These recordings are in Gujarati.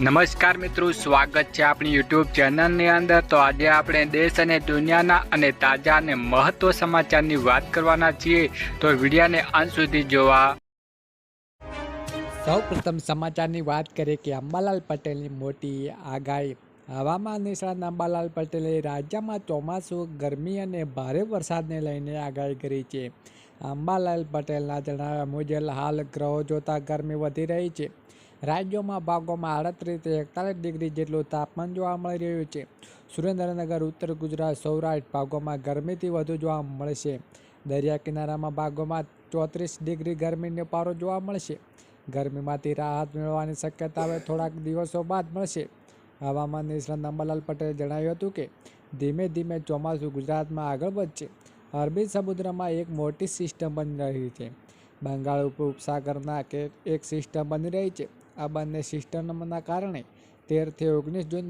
નમસ્કાર મિત્રો, સ્વાગત છે આપણી યુટ્યુબ ચેનલની અંદર. તો આજે આપણે દેશ અને દુનિયાના અને તાજા અને મહત્વ સમાચારની વાત કરવાના છીએ. તો વિડીયાને અંત સુધી જોવા. સૌ પ્રથમ સમાચારની વાત કરીએ કે અંબાલાલ પટેલની મોટી આગાહી. હવામાન નિષ્ણાત અંબાલાલ પટેલે રાજ્યમાં ચોમાસું, ગરમી અને ભારે વરસાદને લઈને આગાહી કરી છે. અંબાલાલ પટેલના જણાવ્યા મુજબ, હાલ ગ્રહો જોતા ગરમી વધી રહી છે. રાજ્યોમાં ભાગોમાં આડત્રીસથી એકતાલીસ ડિગ્રી જેટલું તાપમાન જોવા મળી રહ્યું છે. સુરેન્દ્રનગર, ઉત્તર ગુજરાત, સૌરાષ્ટ્ર ભાગોમાં ગરમીથી વધુ જોવા મળશે. દરિયા કિનારામાં ભાગોમાં ચોત્રીસ ડિગ્રી ગરમીનો પારો જોવા મળશે. ગરમીમાંથી રાહત મેળવવાની શક્યતા હવે થોડાક દિવસો બાદ મળશે. હવામાન નિષ્ણાત અંબાલાલ પટેલે જણાવ્યું હતું કે, ધીમે ધીમે ચોમાસું ગુજરાતમાં આગળ વધશે. અરબી સમુદ્રમાં એક મોટી સિસ્ટમ બની રહી છે. બંગાળ ઉપસાગરના એક સિસ્ટમ બની રહી છે. આ બંને સિસ્ટમના કારણે તેરથી ઓગણીસ જૂન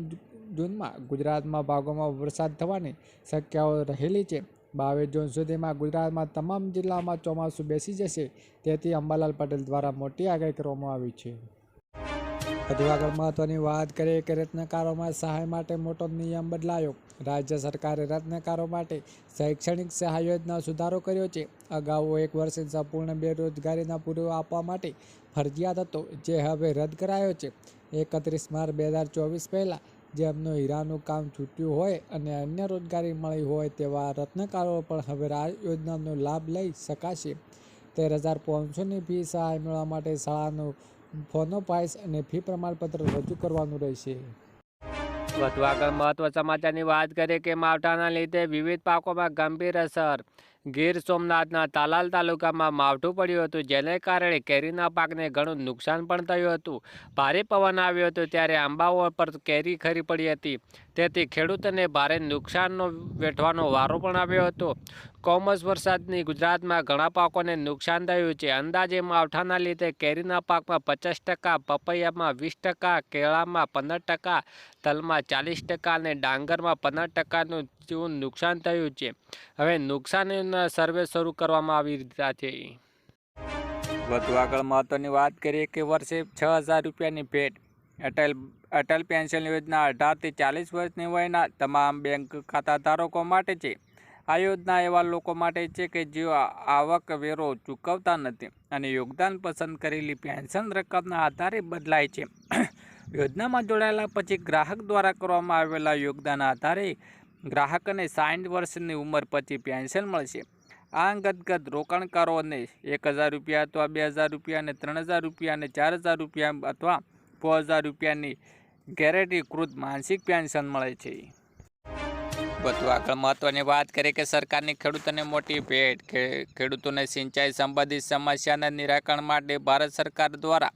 જૂનમાં ગુજરાતમાં ભાગોમાં વરસાદ થવાની શક્યતાઓ રહેલી છે. બાવીસ જૂન સુધીમાં ગુજરાતમાં તમામ જિલ્લામાં ચોમાસું બેસી જશે, તેથી અંબાલાલ પટેલ દ્વારા મોટી આગાહી કરવામાં આવી છે. વધુ આગળ મહત્વની વાત કરીએ કે રત્નકારોમાં સહાય માટે મોટો નિયમ બદલાયો. રાજ્ય સરકારે રત્નકારો માટે શૈક્ષણિક સહાય યોજના સુધારો કર્યો છે. અગાઉ એક વર્ષે સંપૂર્ણ બેરોજગારીના પૂરો આપવા માટે ફરજિયાત હતો, જે હવે રદ કરાયો છે. એકત્રીસ માર્ચ બે હજાર ચોવીસ પહેલાં જેમનું હીરાનું કામ છૂટ્યું હોય અને અન્ય રોજગારી મળી હોય તેવા રત્નકારો પણ હવે આ યોજનાનો લાભ લઈ શકાશે. તેર હજાર પાંચસોની ફી સહાય મેળવવા માટે શાળાનું ફોનોપાઇસ અને ફી પ્રમાણપત્ર રજૂ કરવાનું રહેશે. વધુ આગળ મહત્વ સમાચારની વાત કરીએ કે માવઠાના લીધે વિવિધ પાકોમાં ગંભીર અસર. ગીર સોમનાથના તાલાલ તાલુકામાં માવઠું પડ્યું હતું, જેને કારણે કેરીના પાકને ઘણું નુકસાન પણ થયું હતું. ભારે પવન આવ્યો હતો ત્યારે આંબાઓ પર કેરી ખરી પડી હતી. તેથી ખેડૂતોને ભારે નુકસાનનો વેઠવાનો વારો પણ આવ્યો હતો. કોમર્સ વરસાદની ગુજરાતમાં ઘણા પાકોને નુકસાન થયું છે. અંદાજે માવઠાના લીધે કેરીના પાકમાં પચાસ ટકા, પપૈયામાં વીસ ટકા, કેળામાં પંદર ટકા, તલમાં ચાલીસ ટકા અને ડાંગરમાં પંદર ટકાનું જેવું નુકસાન થયું છે. હવે નુકસાનીના સર્વે શરૂ કરવામાં આવી રહ્યા છે. વધુ આગળ મહત્વની વાત કરીએ કે વર્ષે છ હજાર રૂપિયાની ભેટ. અટલ અટલ પેન્શન યોજના અઢારથી ચાલીસ વર્ષની વયના તમામ બેંક ખાતા ધારકો માટે છે. આ યોજના એવા લોકો માટે છે કે જેઓ આવક વેરો ચૂકવતા નથી અને યોગદાન પસંદ કરેલી પેન્શન રકમના આધારે બદલાય છે. યોજનામાં જોડાયેલા પછી ગ્રાહક દ્વારા કરવામાં આવેલા યોગદાન આધારે ગ્રાહકને સાઠ વર્ષની ઉંમર પછી પેન્શન મળશે. આ અંગતગત રોકાણકારોને એક હજાર રૂપિયા અથવા બે હજાર રૂપિયા અને ત્રણ હજાર રૂપિયા અને ચાર હજાર રૂપિયા અથવા છ હજાર રૂપિયાની ગેરંટીકૃત માનસિક પેન્શન મળે છે. વધુ આગળ મહત્વની વાત કરીએ કે સરકારની ખેડૂતોને મોટી ભેટ ખેડૂતોને સિંચાઈ સંબંધિત સમસ્યાના નિરાકરણ માટે ભારત સરકાર દ્વારા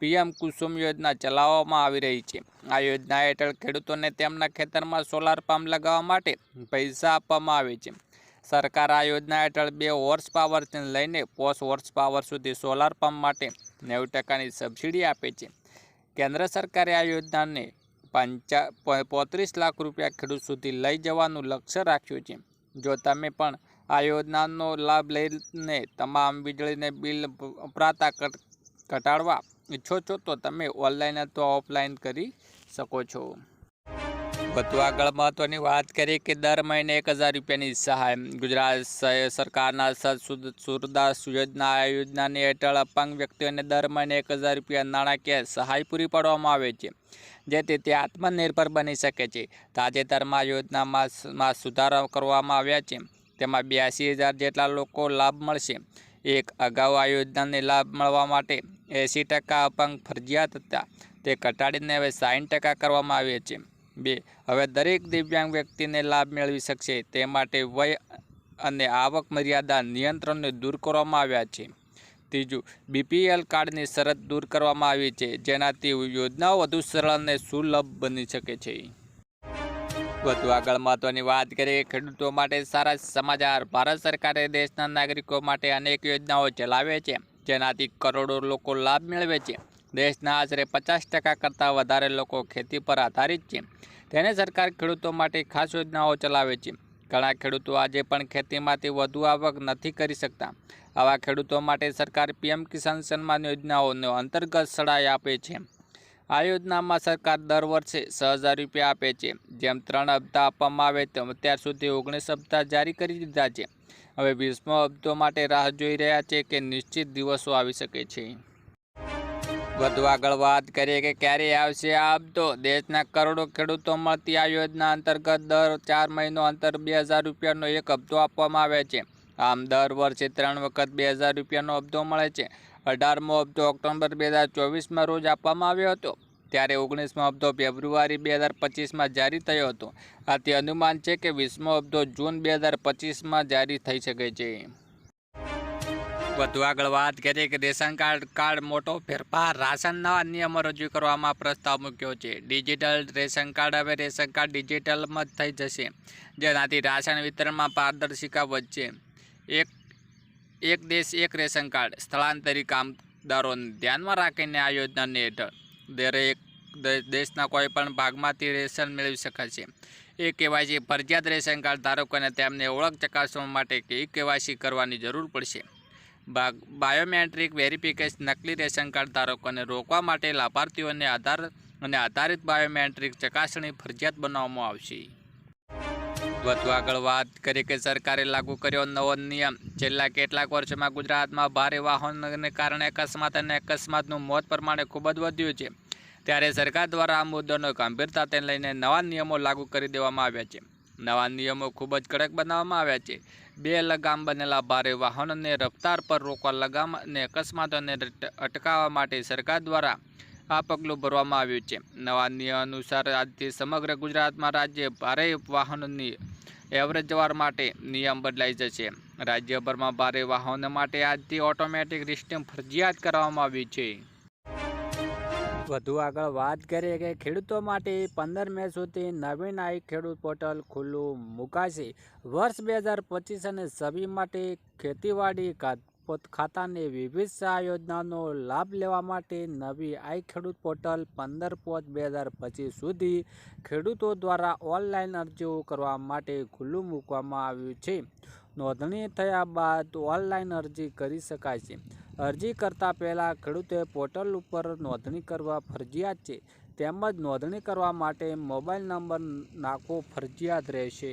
પીએમ કુસુમ યોજના ચલાવવામાં આવી રહી છે. આ યોજના હેઠળ ખેડૂતોને તેમના ખેતરમાં સોલાર પંપ લગાવવા માટે પૈસા આપવામાં આવે છે. સરકાર આ યોજના હેઠળ બે હોર્સ પાવરથી લઈને પોસ હોર્સ પાવર સુધી સોલાર પંપ માટે નેવું ટકાની સબસિડી આપે છે. કેન્દ્ર સરકારે આ યોજનાને પંચા પોત્રીસ લાખ રૂપિયા ખેડૂત સુધી લઈ જવાનું લક્ષ્ય રાખ્યું છે. જો તમે પણ આ યોજનાનો લાભ લઈને તમામ વીજળીને બિલ વપરાતા ઘટાડવા ઈચ્છો છો તો તમે ઓનલાઈન અથવા ઓફલાઈન કરી શકો છો. વધુ આગળ મહત્વની વાત કરીએ કે દર મહિને એક હજાર રૂપિયાની સહાય. ગુજરાત સરકારના સુરદાસ યોજના યોજનાની હેઠળ અપંગ વ્યક્તિઓને દર મહિને એક હજાર રૂપિયા નાણાકીય સહાય પૂરી પાડવામાં આવે છે, જેથી તે આત્મનિર્ભર બની શકે છે. તાજેતરમાં યોજનામાં સુધારા કરવામાં આવ્યા છે. તેમાં બ્યાસી હજાર જેટલા લોકો લાભ મળશે. એક અગાઉ આ યોજનાને લાભ મળવા માટે એંસી ટકા અપંગ ફરજિયાત હતા. તે ઘટાડીને હવે સાઠ ટકા કરવામાં આવે છે. બે. હવે દરેક દિવ્યાંગ વ્યક્તિને લાભ મેળવી શકશે. તે માટે વય અને આવક મર્યાદા નિયંત્રણને દૂર કરવામાં આવ્યા છે. ત્રીજું બીપીએલ કાર્ડની શરત દૂર કરવામાં આવી છે, જેનાથી યોજનાઓ વધુ સરળ અને સુલભ બની શકે છે. વધુ આગળ મહત્વની વાત કરીએ, ખેડૂતો માટે સારા સમાચાર. ભારત સરકારે દેશના નાગરિકો માટે અનેક યોજનાઓ ચલાવે છે, જેનાથી કરોડો લોકો લાભ મેળવે છે. દેશના આશરે પચાસ ટકા કરતાં વધારે લોકો ખેતી પર આધારિત છે. તેને સરકાર ખેડૂતો માટે ખાસ યોજનાઓ ચલાવે છે. ઘણા ખેડૂતો આજે પણ ખેતીમાંથી વધુ આવક નથી કરી શકતા. આવા ખેડૂતો માટે સરકાર પીએમ કિસાન સન્માન યોજનાઓનો અંતર્ગત સહાય આપે છે. આ યોજનામાં સરકાર દર વર્ષે છ હજાર રૂપિયા આપે છે. જેમ ત્રણ હપ્તા આપવામાં આવે તેમ અત્યાર સુધી ઓગણીસ હપ્તા જારી કરી દીધા છે. હવે વીસમો હપ્તો માટે રાહ જોઈ રહ્યા છે કે નિશ્ચિત દિવસો આવી શકે છે. વધુ આગળ વાત કરીએ કે ક્યારે આવશે આ તો દેશના કરોડો ખેડૂતો મળતી આ યોજના અંતર્ગત દર ચાર મહિનો અંતર બે હજાર રૂપિયાનો એક હપ્તો આપવામાં આવે છે. આમ દર વર્ષે ત્રણ વખત બે હજાર રૂપિયાનો હપ્તો મળે છે. અઢારમો હપ્તો ઓક્ટોબર બે હજાર ચોવીસમાં રોજ આપવામાં આવ્યો હતો. ત્યારે ઓગણીસમો હપ્તો ફેબ્રુઆરી બે હજાર પચીસમાં જારી થયો હતો. આથી અનુમાન છે કે વીસમો હપ્તો જૂન બે હજાર પચીસમાં જારી થઈ શકે છે. વધુ આગળ વાત કરીએ કે રેશન કાર્ડ કાર્ડ મોટો ફેરફાર. રાશનના નિયમો રજૂ કરવામાં પ્રસ્તાવ મૂક્યો છે. ડિજિટલ રેશન કાર્ડ હવે રેશન કાર્ડ ડિજિટલમાં જ થઈ જશે, જેનાથી રાશન વિતરણમાં પારદર્શિકા વધશે. એક એક દેશ એક રેશન કાર્ડ સ્થળાંતરિત કામદારોને ધ્યાનમાં રાખીને આ યોજનાને હેઠળ દરેક દેશના કોઈ પણ ભાગમાંથી રેશન મેળવી શકાશે. એ કેવાયસી ફરજિયાત રેશન કાર્ડ ધારકોને તેમને ઓળખ ચકાસવા માટે કે કેવાયસી કરવાની જરૂર પડશે. બાયોમેટ્રિક વેરિફિકેશન નકલી રેશન કાર્ડ ધારકોને રોકવા માટે લાભાર્થીઓને આધાર અને આધારિત બાયોમેટ્રિક ચકાસણી ફરજિયાત બનાવવામાં આવશે. વધુ આગળ વાત કરીએ કે સરકારે લાગુ કર્યો નવો નિયમ. છેલ્લા કેટલાક વર્ષોમાં ગુજરાતમાં ભારે વાહનોને કારણે અકસ્માત અને અકસ્માતનું મોત પ્રમાણે ખૂબ જ વધ્યું છે. ત્યારે સરકાર દ્વારા આ મુદ્દાનો ગંભીરતાને લઈને નવા નિયમો લાગુ કરી દેવામાં આવ્યા છે. નવા નિયમો ખૂબ જ કડક બનાવવામાં આવ્યા છે. બે લગામ બનેલા ભારે વાહનોને રફતાર પર રોકવા લગામ અને અકસ્માતોને અટકાવવા માટે સરકાર દ્વારા આ પગલું ભરવામાં આવ્યું છે. નવા નિયમ અનુસાર આજથી સમગ્ર ગુજરાતમાં રાજ્ય ભારે વાહનોની એવરેજ માટે નિયમ બદલાઈ જશે. રાજ્યભરમાં ભારે વાહનો માટે આજથી ઓટોમેટિક સિસ્ટમ ફરજિયાત કરવામાં આવી છે. વધુ આગળ વાત કરીએ કે ખેડૂતો માટે પંદર મે સુધી નવીન આઈ ખેડૂત પોર્ટલ ખુલ્લું મુકાશે. વર્ષ બે હજાર પચીસ અને છવ્વીસ માટે ખેતીવાડી ખાતાની વિવિધ સહાય યોજનાનો લાભ લેવા માટે નવી આઈ ખેડૂત પોર્ટલ પંદર પાંચ બે હજાર પચીસ સુધી ખેડૂતો દ્વારા ઓનલાઈન અરજીઓ કરવા માટે ખુલ્લું મૂકવામાં આવ્યું છે. નોંધણી થયા બાદ ઓનલાઈન અરજી કરી શકાય છે. અરજી કરતા પહેલાં ખેડૂતે પોર્ટલ ઉપર નોંધણી કરવા ફરજિયાત છે. તેમજ નોંધણી કરવા માટે મોબાઈલ નંબર નાખવો ફરજિયાત રહેશે.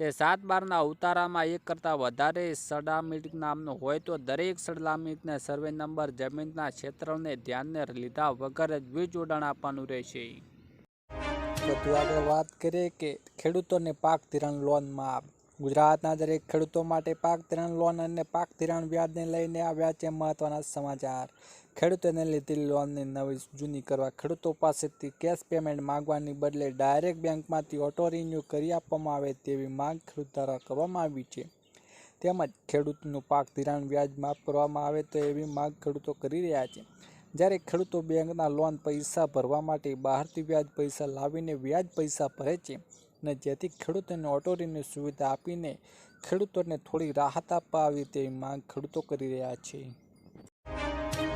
તે સાત બારના ઉતારામાં એક કરતાં વધારે સડામિક નામનો હોય તો દરેક સડામીટને સર્વે નંબર જમીનના ક્ષેત્રને ધ્યાનને લીધા વગર જ વીજ જોડાણ આપવાનું રહેશે. બધું આગળ વાત કરીએ કે ખેડૂતોને પાક ધિરાણ લોનમાં ગુજરાતના દરેક ખેડૂતો માટે પાક ધિરાણ લોન અને પાક ધિરાણ વ્યાજને લઈને આવ્યા છે મહત્વના સમાચાર. ખેડૂતોને લીધેલી લોનની નવી જૂની કરવા ખેડૂતો પાસેથી કેશ પેમેન્ટ માંગવાની બદલે ડાયરેક્ટ બેંકમાંથી ઓટો રિન્યૂ કરી આપવામાં આવે તેવી માંગ ખેડૂત દ્વારા કરવામાં આવી છે. તેમજ ખેડૂતનું પાક ધિરાણ વ્યાજ માફ કરવામાં આવે તો એવી માંગ ખેડૂતો કરી રહ્યા છે. જ્યારે ખેડૂતો બેંકના લોન પૈસા ભરવા માટે બહારથી વ્યાજ પૈસા લાવીને વ્યાજ પૈસા ભરે છે અને જેથી ખેડૂતોને ઓટો રિન્યૂ સુવિધા આપીને ખેડૂતોને થોડી રાહત આપવા આવી તેવી માંગ ખેડૂતો કરી રહ્યા છે.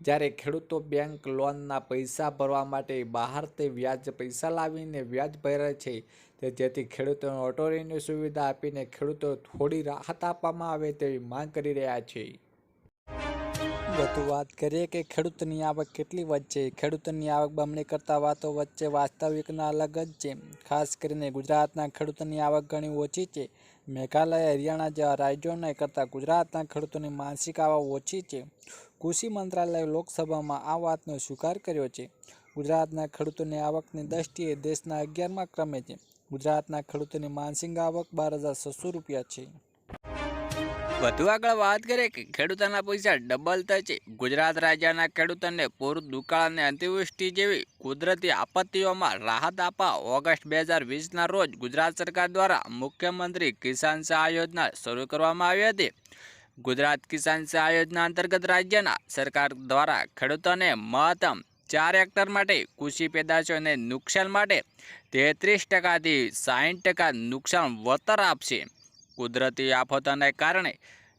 જ્યારે ખેડૂતો બેંક લોનના પૈસા ભરવા માટે બહારથી વ્યાજ પૈસા લાવીને વ્યાજ ભરે છે, તે જેથી ખેડૂતોને ઓટો રિન્યુ સુવિધા આપીને ખેડૂતો થોડી રાહત આપવામાં આવે તેવી માંગ કરી રહ્યા છે. વધુ વાત કરીએ કે ખેડૂતની આવક કેટલી વધશે? ખેડૂતોની આવક બમણી કરતા વાતો વચ્ચે વાસ્તવિકના અલગ જ છે. ખાસ કરીને ગુજરાતના ખેડૂતોની આવક ઘણી ઓછી છે. મેઘાલય, હરિયાણા જેવા રાજ્યોને કરતાં ગુજરાતના ખેડૂતોની માનસિક આવક ઓછી છે. કૃષિ મંત્રાલયે લોકસભામાં આ વાતનો સ્વીકાર કર્યો છે. ગુજરાતના ખેડૂતોની આવકની દ્રષ્ટિએ દેશના અગિયારમાં ક્રમે છે. ગુજરાતના ખેડૂતોની માનસિક આવક બાર હજાર છસો રૂપિયા છે. વધુ આગળ વાત કરીએ કે ખેડૂતોના પૈસા ડબલ થશે ગુજરાત રાજ્યના ખેડૂતોને પૂર, દુકાળ અને અતિવૃષ્ટિ જેવી કુદરતી આપત્તિઓમાં રાહત આપવા ઓગસ્ટ બે હજાર વીસના રોજ ગુજરાત સરકાર દ્વારા મુખ્યમંત્રી કિસાન સહાય યોજના શરૂ કરવામાં આવી હતી. ગુજરાત કિસાન સહાય યોજના અંતર્ગત રાજ્યના સરકાર દ્વારા ખેડૂતોને મહત્તમ ચાર હેક્ટર માટે કૃષિ પેદાશોને નુકસાન માટે તેત્રીસ ટકાથી સાહીઠ ટકા નુકસાન વળતર આપશે. કુદરતી આફતોને કારણે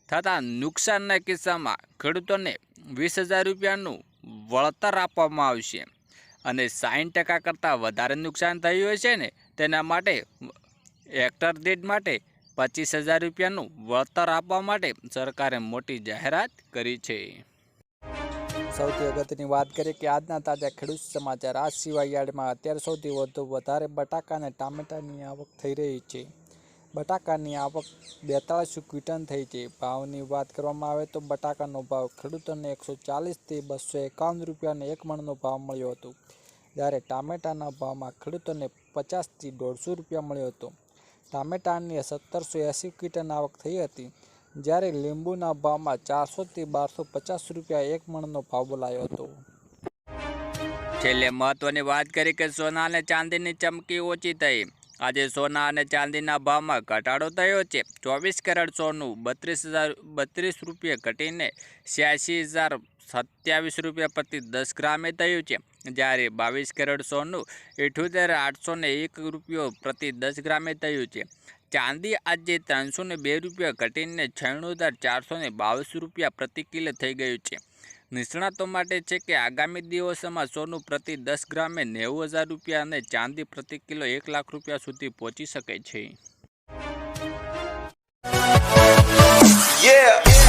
થતા નુકસાનના કિસ્સામાં ખેડૂતોને વીસ હજાર રૂપિયાનું વળતર આપવામાં આવશે અને સાઠ ટકા કરતાં વધારે નુકસાન થયું હશે ને તેના માટે હેક્ટર દીઠ માટે પચીસ હજાર રૂપિયાનું વળતર આપવા માટે સરકારે મોટી જાહેરાત કરી છે. સૌથી અગત્યની વાત કરીએ કે આજના તાજા ખેડૂત સમાચાર આ સિવાય યાર્ડમાં અત્યારે સૌથી વધુ વધારે બટાકા અને ટામેટાની આવક થઈ રહી છે. બટાકાની આવક બેતાળીસો ક્વિન્ટલ થઈ છે. ભાવની વાત કરવામાં આવે તો બટાકાનો ભાવ ખેડૂતોને એકસો ચાલીસથી બસો એકાવન રૂપિયાને એક મણનો ભાવ મળ્યો હતો. જ્યારે ટામેટાના ભાવમાં ખેડૂતોને પચાસથી દોઢસો રૂપિયા મળ્યો હતો. ટામેટાની સત્તરસો એંસી ક્વિન્ટલ આવક થઈ હતી, જ્યારે લીંબુના ભાવમાં ચારસોથી બારસો પચાસ રૂપિયા એક મણનો ભાવ બોલાયો હતો. છેલ્લે મહત્વની વાત કરી કે સોના અને ચાંદીની ચમકી ઓછી થઈ. આજે સોના અને ચાંદીના ભાવમાં ઘટાડો થયો છે. ચોવીસ કેરેટ સોનું બત્રીસ હજાર, બત્રીસ રૂપિયા ઘટીને છ્યાસી હજાર સત્યાવીસ રૂપિયા પ્રતિ દસ ગ્રામે થયું છે. જ્યારે બાવીસ કેરેટ સોનું ઇઠ્યોતેર આઠસો એક રૂપિયો પ્રતિ દસ ગ્રામે થયું છે. ચાંદી આજે ત્રણસો બે રૂપિયા ઘટીને છન્નું હજાર ચારસો બાવીસ રૂપિયા પ્રતિ કિલો થઈ ગયું છે. નિષ્ણાતો માટે છે કે આગામી દિવસોમાં સોનું પ્રતિ દસ ગ્રામે નેવું હજાર રૂપિયા અને ચાંદી પ્રતિ કિલો એક લાખ રૂપિયા સુધી પહોંચી શકે છે. Yeah.